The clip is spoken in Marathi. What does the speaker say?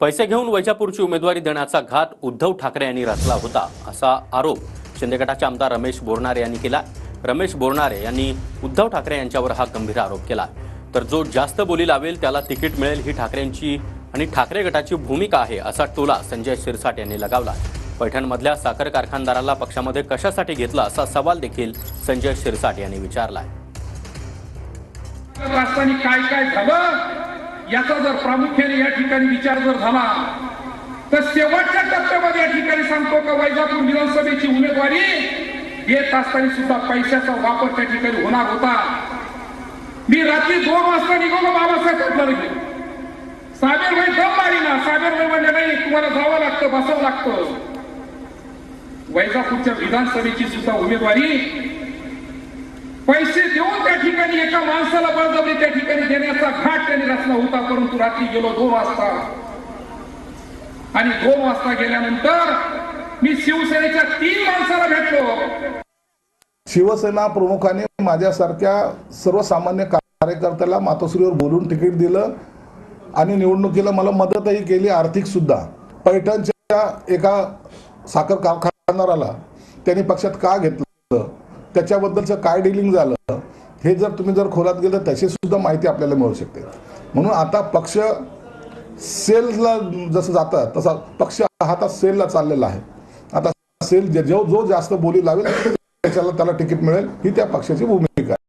पैसे घेऊन वैजापूरची उमेदवारी देण्याचा घात उद्धव ठाकरे यांनी रचला होता असा आरोप शिंदे गटाचे आमदार रमेश बोरनारे यांनी केला. रमेश बोरनारे यांनी उद्धव ठाकरे यांच्यावर हा गंभीर आरोप केला. तर जो जास्त बोली लावेल त्याला तिकीट मिळेल ही ठाकरेंची आणि ठाकरे गटाची भूमिका आहे असा टोला संजय शिरसाट यांनी लगावला. पैठणमधल्या साखर कारखानदाराला पक्षामध्ये कशासाठी घेतलं असा सवाल देखील संजय शिरसाट यांनी विचारला आहे काय काय झालं? याचा जर प्रामुख्याने या ठिकाणी विचार जर झाला तर शेवटच्या टप्प्यामध्ये या ठिकाणी सांगतो का वैजापूर विधानसभेची उमेदवारी येत असताना सुद्धा पैशाचा वापर त्या ठिकाणी होणार होता. मी रात्री दोन वाजता निघालो बाबासाहेब कडला साबेर भाई दम मारी ना साबेर भाई म्हणजे नाही तुम्हाला जावं लागतं बसावं लागतं. वैजापूरच्या विधानसभेची सुद्धा उमेदवारी पैसे देऊन त्या ठिकाणी एका माणसाला बळजबरी त्या ठिकाणी देण्याचा घाट त्यांनी रचला होता परंतु रात्री गेलो दोन वाजता. आणि दोन वाजता गेल्यानंतर मी शिवसेनेच्या तीन माणसाला भेटलो. शिवसेना प्रमुखाने माझ्यासारख्या सर्वसामान्य कार्यकर्त्याला मातोश्रीवर बोलून तिकीट दिलं आणि निवडणुकीला मला मदतही केली आर्थिक सुद्धा. पैठणच्या एका साखर कारखानदाराला त्यांनी पक्षात का घेतलं? त्याच्याबद्दलचं काय डिलिंग झालं हे जर तुम्ही जर खोलात गेलं त्याची सुद्धा माहिती आपल्याला मिळू शकते. म्हणून आता पक्ष सेलला जसं जातं तसा पक्ष हा आता सेलला चाललेला आहे. आता सेल जे- जो जो जास्त बोली लावेल त्याच्याला त्याला तिकीट मिळेल ही त्या पक्षाची भूमिका आहे.